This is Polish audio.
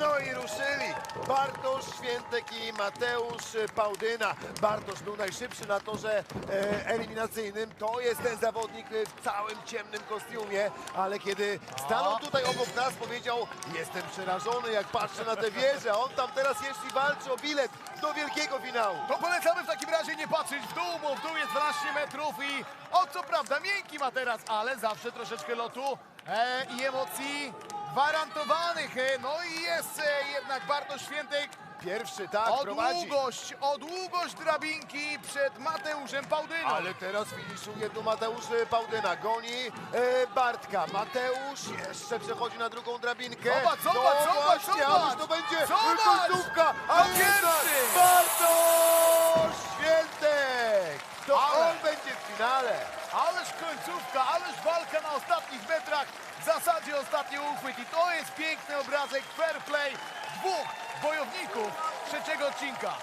No i ruszyli. Bartosz Świętek i Mateusz Pałdyna. Bartosz był najszybszy na torze e, eliminacyjnym. To jest ten zawodnik w całym ciemnym kostiumie, ale kiedy stanął tutaj obok nas, powiedział jestem przerażony, jak patrzę na tę wieżę. On tam teraz jeszcze i walczy o bilet do wielkiego finału. To polecamy w takim razie nie patrzeć w dół, bo w dół jest 12 metrów i o co prawda miękki ma teraz, ale zawsze troszeczkę lotu i emocji gwarantowanych. E, no i jest e, jednak Bartosz Świętek Pierwszy, tak, o prowadzi. długość, o długość drabinki przed Mateuszem Pałdyną. Ale teraz finiszuje tu Mateusz Pałdyna, goni e, Bartka. Mateusz jeszcze przechodzi na drugą drabinkę. Zobacz, zobacz, no zobacz, właśnie, zobacz. to będzie końcówka. A pierwszy. Bartosz Świętek. To Ale. on będzie w finale. Ależ końcówka, ależ walka na ostatnich metrach, w zasadzie ostatni uchwyt i to jest piękny obrazek fair play dwóch bojowników trzeciego odcinka.